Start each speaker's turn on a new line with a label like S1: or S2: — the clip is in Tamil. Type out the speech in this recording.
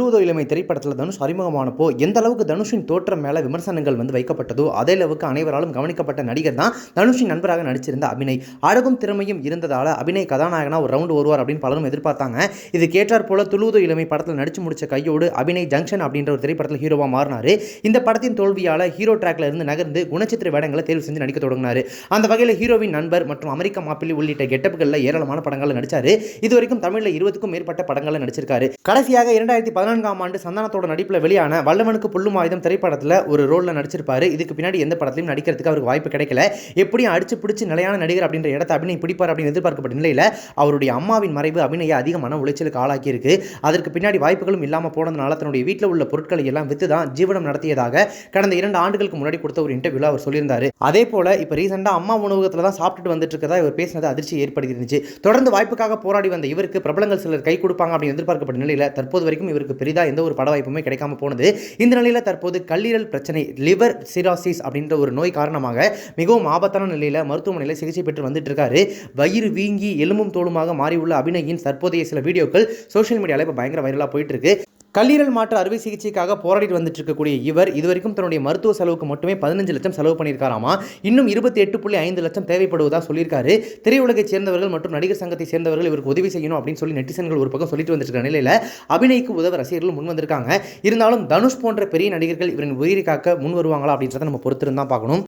S1: சொல்லுவதோ இளமை திரைப்படத்தில் தனுஷ் அறிமுகமானப்போ எந்த அளவுக்கு தனுஷின் தோற்றம் மேலே விமர்சனங்கள் வந்து வைக்கப்பட்டதோ அதே அளவுக்கு அனைவராலும் கவனிக்கப்பட்ட நடிகர் தான் தனுஷின் நண்பராக நடிச்சிருந்த அபிநய். அழகும் திறமையும் இருந்ததால் அபிநய் கதாநாயகனா ஒரு ரவுண்டு வருவார் அப்படின்னு பலரும் எதிர்பார்த்தாங்க. இது கேட்டார் போல துள்ளுவதோ இளமை படத்தில் நடிச்சு முடிச்ச கையோடு அபிநய் ஜங்ஷன் அப்படின்ற ஒரு திரைப்படத்தில் ஹீரோவாக மாறினார். இந்த படத்தின் தோல்வியால் ஹீரோ ட்ராக்ல இருந்து நகர்ந்து குணச்சித்திர வேடங்களை தேர்வு செஞ்சு நடிக்க தொடங்கினார். அந்த வகையில் ஹீரோவின் நண்பர் மற்றும் அமெரிக்க மாப்பிள்ளை உள்ளிட்ட கெட்டப்புகளில் ஏராளமான படங்களில் நடிச்சார். இது வரைக்கும் தமிழில் இருபதுக்கும் மேற்பட்ட படங்களில் நடிச்சிருக்காரு. கடைசியாக இரண்டாயிரத்தி பதினான்காம் ஆண்டு சந்தானத்தோட நடிப்பில் வெளியான வல்லவனுக்கு புல்லும் ஆயுதம் திரைப்படத்தில் ஒரு ரோலில் நடிச்சிருப்பாரு. இதுக்கு பின்னாடி எந்த படத்திலையும் நடிக்கிறதுக்கு அவருக்கு வாய்ப்பு கிடைக்கல. எப்படியும் அடிச்சு பிடிச்சி நிலையான நடிகர் அப்படின்ற இடத்த அபிநய் பிடிப்பார் அப்படின்னு எதிர்பார்க்கப்பட்ட நிலையில் அவருடைய அம்மாவின் மறைவு அபிநய அதிக மன உளைச்சலுக்கு ஆளாக்கியிருக்கு. அதற்கு பின்னாடி வாய்ப்புகளும் இல்லாமல் போனதுனால தன்னுடைய வீட்டில் உள்ள பொருட்களை எல்லாம் வித்து தான் ஜீவனம் நடத்தியதாக கடந்த இரண்டு ஆண்டுகளுக்கு முன்னாடி கொடுத்த ஒரு இன்டர்வியூல அவர் சொல்லியிருந்தார். அதே போல இப்போ ரீசெண்டாக அம்மா உணவகத்தில் தான் சாப்பிட்டுட்டு வந்துட்டு இருக்கதா இவர் பேசினது அதிர்ச்சி ஏற்படுத்திருந்துச்சு தொடர்ந்து வாய்ப்புக்காக போராடி வந்த இவருக்கு பிரபலங்கள் சிலர் கை கொடுப்பாங்க அப்படின்னு எதிர்பார்க்கப்பட்ட நிலையில் தற்போது வரைக்கும் இவருக்கு பெரிதாக எந்த ஒரு பட வாய்ப்புமே கிடைக்காம போனது. இந்த நிலையில் தற்போது கல்லீரல் பிரச்சனை லிவர் சிராசிஸ் அப்படின்ற ஒரு நோய் காரணமாக மிகவும் ஆபத்தான நிலையில் மருத்துவமனையில் சிகிச்சை பெற்று வந்துட்டு இருக்காரு வயிறு வீங்கி எலும்பும் தோலுமாக மாறியுள்ள அபிநயின் தற்போதைய சில வீடியோக்கள் சோஷியல் மீடியாவில் இப்போ பயங்கர வைரலாக போயிட்டு இருக்கு கல்லீரல் மாற்று அறுவை சிகிச்சைக்காக போராடிட்டு வந்துட்டு இருக்கக்கூடிய இவர் இதுவரைக்கும் தன்னுடைய மருத்துவ செலவுக்கு மட்டுமே பதினஞ்சு லட்சம் செலவு பண்ணியிருக்காராமா? இன்னும் இருபத்தி எட்டு புள்ளி ஐந்து லட்சம் தேவைப்படுவதாக சொல்லியிருக்காரு. திரையுலகைச் சேர்ந்தவர்கள் மற்றும் நடிகர் சங்கத்தை சேர்ந்தவர்கள் இவருக்கு உதவி செய்யணும் அப்படின்னு சொல்லி நெட்டிசன்கள் ஒரு பக்கம் சொல்லிட்டு வந்துட்டு நிலையில் அபிநய்க்கு உதவ ரசிகர்கள் முன் வந்திருக்காங்க. இருந்தாலும் தனுஷ் போன்ற பெரிய நடிகர்கள் இவரின் உயிரை காக்க முன் வருவாங்களா அப்படின்றத நம்ம பொறுத்திருந்தான் பார்க்கணும்.